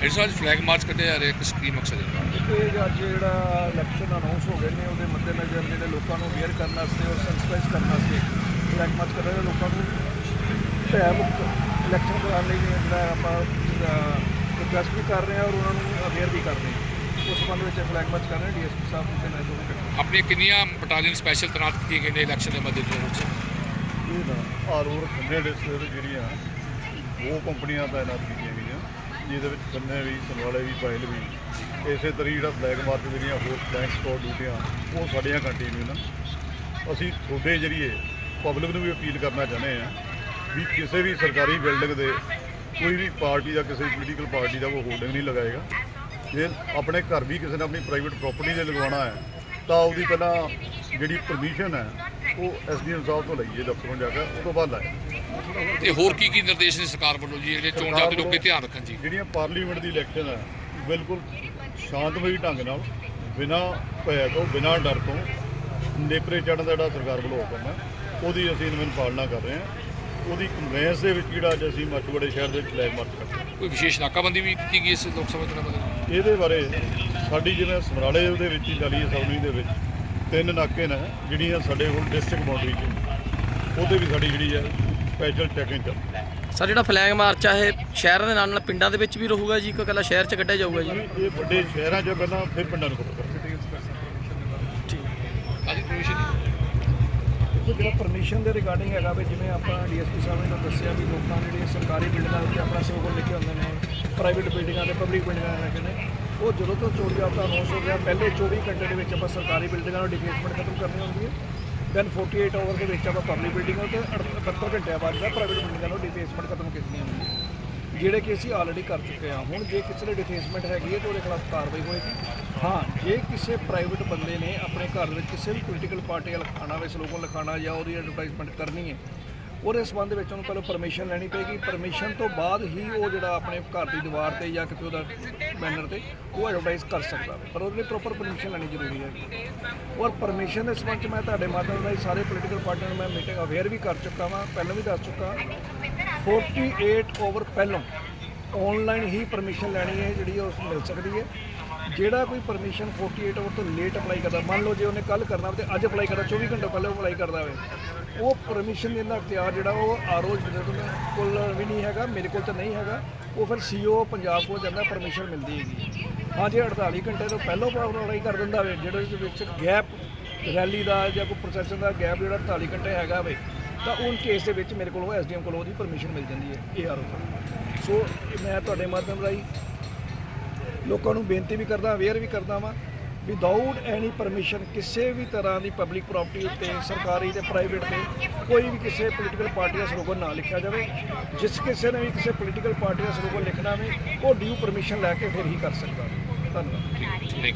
ਇਸ ਵਾਰ flag March ਕੱਢਿਆ ਜਾ ਰਿਹਾ ਕਿਸ ਕੀ ਮਕਸਦ ਹੈ ਇਹ ਅੱਜ ਜਿਹੜਾ ਇਲੈਕਸ਼ਨ ਅਨਾਉਂਸ ਹੋ ਗਏ ਨੇ ਉਹਦੇ ਮੱਦੇਨਜ਼ਰ ਜਿਹੜੇ ਲੋਕਾਂ ਨੂੰ ਅਵੇਅਰ ਕਰਨ ਵਾਸਤੇ ਔਰ ਸੈਂਸਿਟਾਈਜ਼ ਕਰਨ ਵਾਸਤੇ ਫਲੈਗ ਮਾਰਚ ਕਰ ਰਹੇ ਨੇ ਲੋਕਾਂ ਨੂੰ ਭੈ ਮੁਕਤ ਇਲੈਕਸ਼ਨ ਕਰਾਉਣ ਲਈ ਜਿਹੜਾ ਆਪਾਂ ਰਿਕਵੈਸਟ ਵੀ ਕਰ ਰਹੇ ਹਾਂ ਔਰ ਉਹਨਾਂ ਨੂੰ ਅਵੇਅਰ ਵੀ ਕਰ ਰਹੇ ਹਾਂ ਉਸ ਸੰਬੰਧ ਵਿੱਚ ਫਲੈਗ ਮਾਰਚ ਕਰ ਰਹੇ ਹਾਂ ਡੀਐਸਪੀ ਸਾਹਿਬ ਮੈਂ ਦੋਵੇਂ ਇਕੱਠੇ। ਆਪਣੀਆਂ ਕਿੰਨੀਆਂ ਬਟਾਲੀਅਨ ਸਪੈਸ਼ਲ ਤੈਨਾਤ ਕੀਤੀਆਂ ਗਈਆਂ ਨੇ ਇਲੈਕਸ਼ਨ ਦੇ ਮੱਦੇਨਜ਼ਰ ਵਿੱਚ? ਇਹ ਨਾ ਆਰੂਰ ਖੰਨੇ ਡਿਸਟ੍ਰਿਕਟ ਜਿਹੜੀਆਂ ਦੋ ਕੰਪਨੀਆਂ ਤਾਇਨਾਤ ਕੀਤੀਆਂ ਜਿਹਦੇ ਵਿੱਚ ਖੰਨੇ ਵੀ ਸਮਰਾਲੇ ਵੀ, ਪਾਇਲ ਵੀ, ਇਸੇ ਤਰੀ ਜਿਹੜਾ ਬਲੈਕ ਮਾਰਚ ਜਿਹੜੀਆਂ ਹੋਰ ਫਲੈਗ ਸਪੋਰਟ ਡਿਊਟੀਆਂ ਉਹ ਸਾਡੀਆਂ ਕੰਟੀਨਿਊ ਨੇ। ਅਸੀਂ ਤੁਹਾਡੇ ਜਰੀਏ ਪਬਲਿਕ ਨੂੰ ਵੀ ਅਪੀਲ ਕਰਨਾ ਚਾਹੁੰਦੇ ਆ ਵੀ ਕਿਸੇ ਵੀ ਸਰਕਾਰੀ ਬਿਲਡਿੰਗ ਦੇ ਕੋਈ ਵੀ ਪਾਰਟੀ ਦਾ ਕਿਸੇ ਪੋਲੀਟੀਕਲ ਪਾਰਟੀ ਦਾ ਉਹ ਹੋਲਡਿੰਗ ਨਹੀਂ ਲਗਾਏਗਾ। ਜੇ ਆਪਣੇ ਘਰ ਵੀ ਕਿਸੇ ਨੇ ਆਪਣੀ ਪ੍ਰਾਈਵੇਟ ਪ੍ਰਾਪਰਟੀ ਦੇ ਲਗਵਾਉਣਾ ਹੈ, ਤਾਂ ਉਹਦੀ ਪਹਿਲਾਂ ਜਿਹੜੀ ਪਰਮਿਸ਼ਨ ਹੈ ਉਹ ਐਸਡੀਐਮ ਸਾਹਿਬ ਤੋਂ ਲਈਏ ਦਫ਼ਤਰੋਂ ਜਾ ਕੇ ਉਹ ਤੋਂ ਬਾਅਦ ਲਾਏ ਤੇ ਹੋਰ ਕੀ ਕੀ ਨਿਰਦੇਸ਼ ਨੇ ਸਰਕਾਰ ਵੱਲੋਂ ਜੀ ਜਿਹੜੇ ਚੋਣ ਜਾਬਤੇ ਲੋਕ ਧਿਆਨ ਰੱਖਣ ਜੀ? ਜਿਹੜੀਆਂ ਪਾਰਲੀਮੈਂਟ ਦੀ ਇਲੈਕਸ਼ਨ ਹੈ ਬਿਲਕੁਲ ਸ਼ਾਂਤਮਈ ਢੰਗ ਨਾਲ ਬਿਨਾਂ ਭੈ ਤੋਂ ਬਿਨਾਂ ਡਰ ਤੋਂ ਨੇਪਰੇ ਚੜ੍ਹਨ ਦਾ ਜਿਹੜਾ ਸਰਕਾਰ ਵੱਲੋਂ ਹੁਕਮ ਹੈ ਉਹਦੀ ਅਸੀਂ ਇਨਵੈਨ ਪਾਲਣਾ ਕਰ ਰਹੇ ਹਾਂ। ਉਹਦੀ ਕਨਵੈਂਸ ਦੇ ਵਿੱਚ ਜਿਹੜਾ ਅੱਜ ਅਸੀਂ ਮਾਚੂਵਾੜੇ ਸ਼ਹਿਰ ਦੇ ਵਿੱਚ ਫਲੈਗ ਮਾਰਚ ਕਰਦੇ ਹਾਂ। ਕੋਈ ਵਿਸ਼ੇਸ਼ ਨਾਕਾਬੰਦੀ ਵੀ ਕੀਤੀ ਗਈ ਇਸ ਲੋਕ ਸਭਾ ਚੁਣਾਵ ਦੇ ਇਹਦੇ ਬਾਰੇ ਸਾਡੀ ਜਿਵੇਂ ਸਮਰਾਲੇ ਦੇ ਵਿੱਚ ਹੀ ਚਾਲੀ ਅਸੈਂਬਲੀ ਦੇ ਵਿੱਚ ਤਿੰਨ ਨਾਕੇ ਨੇ ਜਿਹੜੀਆਂ ਸਾਡੇ ਕੋਲ ਡਿਸਟ੍ਰਿਕਟ ਬਾਉਂਡਰੀ 'ਚ। ਉਹਦੇ ਵੀ ਸਾਡੀ ਜਿਹੜੀ ਹੈ ਸਪੈਸ਼ਲ ਚੈਕਿੰਗ ਚੱਲ ਸਰ ਜਿਹੜਾ ਫਲੈਗ ਮਾਰਚ ਆ ਇਹ ਸ਼ਹਿਰਾਂ ਦੇ ਨਾਲ ਨਾਲ ਪਿੰਡਾਂ ਦੇ ਵਿੱਚ ਵੀ ਰਹੂਗਾ ਜੀ? ਕੋਈ ਇਕੱਲਾ ਸ਼ਹਿਰ 'ਚ ਕੱਢਿਆ ਜਾਊਗਾ ਜੀ? ਇਹ ਵੱਡੇ ਸ਼ਹਿਰਾਂ 'ਚ ਪਹਿਲਾਂ ਫਿਰ ਪਿੰਡਾਂ ਨੂੰ ਕਰੋ ਹਾਂਜੀ ਕਮਿਸ਼ਨ ਦੇਖੋ ਜਿਹੜਾ ਪਰਮਿਸ਼ਨ ਦੇ ਰਿਗਾਰਡਿੰਗ ਹੈਗਾ ਵੀ ਜਿਵੇਂ ਆਪਾਂ ਡੀਐਸਪੀ ਸਾਹਿਬ ਨੇ ਦੱਸਿਆ ਵੀ ਲੋਕਾਂ ਨੇ ਜਿਹੜੀਆਂ ਸਰਕਾਰੀ ਬਿਲਡਿੰਗਾਂ ਉੱਤੇ ਆਪਣਾ ਸਲੋਗਨ ਲਿਖੇ ਹੁੰਦੇ ਨੇ ਪ੍ਰਾਈਵੇਟ ਬਿਲਡਿੰਗਾਂ ਤੇ ਪਬਲਿਕ ਬਿਲਡਿੰਗਾਂ ਦੇ ਲਿਖੇ ਨੇ। ਉਹ ਜਦੋਂ ਤੋਂ ਚੋਰੀ ਜਾਬਤਾ ਅਨਾਉਂਸ ਹੋ ਗਿਆ, ਪਹਿਲੇ 24 ਘੰਟੇ ਦੇ ਵਿੱਚ ਆਪਾਂ ਸਰਕਾਰੀ ਬਿਲਡਿੰਗਾਂ ਨੂੰ ਡਿਫੇਸਮੈਂਟ ਖਤਮ ਕਰਨੀ ਹੁੰਦੀ ਹੈ। ਦੈਨ 48 ਆਵਰ ਦੇ ਵਿੱਚ ਆਪਾਂ ਪਬਲਿਕ ਬਿਲਡਿੰਗਾਂ ਤੇ 72 ਘੰਟਿਆਂ ਬਾਅਦ ਜਿਹੜਾ ਪ੍ਰਾਈਵੇਟ ਬਿਲਡਿੰਗਾਂ ਨੂੰ ਡਿਫੇਸਮੈਂਟ ਖਤਮ ਕਰਨੀ ਹੁੰਦੀ ਹੈ। ਜਿਹੜੇ ਕਿ ਅਸੀਂ ਆਲਰੇਡੀ ਕਰ ਚੁੱਕੇ ਹਾਂ। ਹੁਣ ਜੇ ਕਿਸੇ ਨੇ ਡਿਫੇਸਮੈਂਟ ਹੈਗੀ ਹੈ ਤਾਂ ਉਹਦੇ ਖਿਲਾਫ ਕਾਰਵਾਈ ਹੋਏਗੀ। ਹਾਂ, ਜੇ ਕਿਸੇ ਪ੍ਰਾਈਵੇਟ ਬੰਦੇ ਨੇ ਆਪਣੇ ਘਰ ਦੇ ਵਿੱਚ ਕਿਸੇ ਵੀ ਪੋਲੀਟੀਕਲ ਪਾਰਟੀ ਦਾ ਲਿਖਾਣਾ ਵੇ ਸਲੋਗਨ ਲਿਖਾਣਾ ਜਾਂ ਉਹਦੀ ਐਡਵਰਟਾਈਜ਼ਮੈਂਟ ਕਰਨੀ ਹੈ ਉਹਦੇ ਸੰਬੰਧ ਵਿੱਚ ਉਹਨੂੰ ਪਹਿਲਾਂ ਪਰਮਿਸ਼ਨ ਲੈਣੀ ਪਏਗੀ। ਪਰਮਿਸ਼ਨ ਤੋਂ ਬਾਅਦ ਹੀ ਉਹ ਜਿਹੜਾ ਆਪਣੇ ਘਰ ਦੀ ਦੀਵਾਰ ਤੇ ਜਾਂ ਕਿਤੇ ਉਹਦਾ ਬੈਨਰ ਤੇ ਉਹ ਐਡਵਰਟਾਈਜ਼ ਕਰ ਸਕਦਾ। ਪਰ ਉਹਦੇ ਲਈ ਪ੍ਰੋਪਰ ਪਰਮਿਸ਼ਨ ਲੈਣੀ ਜ਼ਰੂਰੀ ਹੈ। ਔਰ ਪਰਮਿਸ਼ਨ ਦੇ ਸੰਬੰਧ 'ਚ ਮੈਂ ਤੁਹਾਡੇ ਮਾਧਿਅਮ ਰਾਹੀਂ ਸਾਰੇ ਪੋਲੀਟੀਕਲ ਪਾਰਟੀਆਂ ਨੂੰ ਮੈਂ ਮੀਟਿੰਗ ਅਵੇਅਰ ਵੀ ਕਰ ਚੁੱਕਾ ਵਾਂ, ਪਹਿਲਾਂ ਵੀ ਦੱਸ ਚੁੱਕਾ। 48 ਓਵਰ ਪਹਿਲੋਂ ਆਨਲਾਈਨ ਹੀ ਪਰਮਿਸ਼ਨ ਲੈਣੀ ਹੈ ਜਿਹੜੀ ਉਸ ਮਿਲ ਸਕਦੀ ਹੈ। ਜਿਹੜਾ ਕੋਈ ਪਰਮਿਸ਼ਨ 48 ਆਵਰ ਤੋਂ ਲੇਟ ਅਪਲਾਈ ਕਰਦਾ, ਮੰਨ ਲਓ ਜੇ ਉਹਨੇ ਕੱਲ ਕਰਨਾ ਹੋਵੇ ਤੇ ਅੱਜ ਅਪਲਾਈ ਕਰਦਾ 24 ਘੰਟੇ ਪਹਿਲਾਂ ਅਪਲਾਈ ਕਰਦਾ ਹੋਵੇ, ਉਹ ਪਰਮਿਸ਼ਨ ਦੇਣ ਦਾ ਇਖਤਿਆਰ ਜਿਹੜਾ ਉਹ ਆਰਓ ਕੋਲ ਵੀ ਨਹੀਂ ਹੈਗਾ, ਮੇਰੇ ਕੋਲ ਤਾਂ ਨਹੀਂ ਹੈਗਾ, ਉਹ ਫਿਰ ਸੀਓ ਪੰਜਾਬ ਕੋਲ ਜਾਂਦਾ ਪਰਮਿਸ਼ਨ ਮਿਲਦੀ ਹੈਗੀ। ਹਾਂ ਜੇ 48 ਘੰਟੇ ਤੋਂ ਪਹਿਲਾਂ ਅਪਲਾਈ ਕਰ ਦਿੰਦਾ ਹੋਵੇ ਜਿਹੜੇ ਵਿੱਚ ਗੈਪ ਰੈਲੀ ਦਾ ਜਾਂ ਕੋਈ ਪ੍ਰੋਸੈਸਰ ਦਾ ਗੈਪ ਜਿਹੜਾ 48 ਘੰਟੇ ਹੈਗਾ ਵੇ ਤਾਂ ਉਹ ਕੇਸ ਦੇ ਵਿੱਚ ਮੇਰੇ ਕੋਲ ਉਹ ਐਸਡੀਐਮ ਕੋਲ ਉਹਦੀ ਪਰਮਿਸ਼ਨ ਮਿਲ ਜਾਂਦੀ ਹੈ ਏਆਰਓ ਤੋਂ। ਸੋ ਮੈਂ ਤੁਹਾਡੇ ਮਾਧਿਅਮ ਰਾਹੀਂ ਲੋਕਾਂ ਨੂੰ ਬੇਨਤੀ ਵੀ ਕਰਦਾ ਅਵੇਅਰ ਵੀ ਕਰਦਾ ਵਾਂ ਵਿਦਆਊਟ ਐਨੀ ਪਰਮਿਸ਼ਨ ਕਿਸੇ ਵੀ ਤਰ੍ਹਾਂ ਦੀ ਪਬਲਿਕ ਪ੍ਰਾਪਰਟੀ ਉੱਤੇ, ਸਰਕਾਰੀ ਤੇ ਪ੍ਰਾਈਵੇਟ ਤੇ ਕੋਈ ਵੀ ਕਿਸੇ ਪੋਲੀਟੀਕਲ ਪਾਰਟੀ ਦਾ ਸਲੋਗਨ ਨਾ ਲਿਖਿਆ ਜਾਵੇ। ਜਿਸ ਕਿਸੇ ਨੇ ਵੀ ਕਿਸੇ ਪੋਲੀਟੀਕਲ ਪਾਰਟੀ ਦਾ ਸਲੋਗਨ ਲਿਖਣਾ ਵੇ, ਉਹ ਡਿਊ ਪਰਮਿਸ਼ਨ ਲੈ ਕੇ ਫਿਰ ਹੀ ਕਰ ਸਕਦਾ। ਧੰਨਵਾਦ।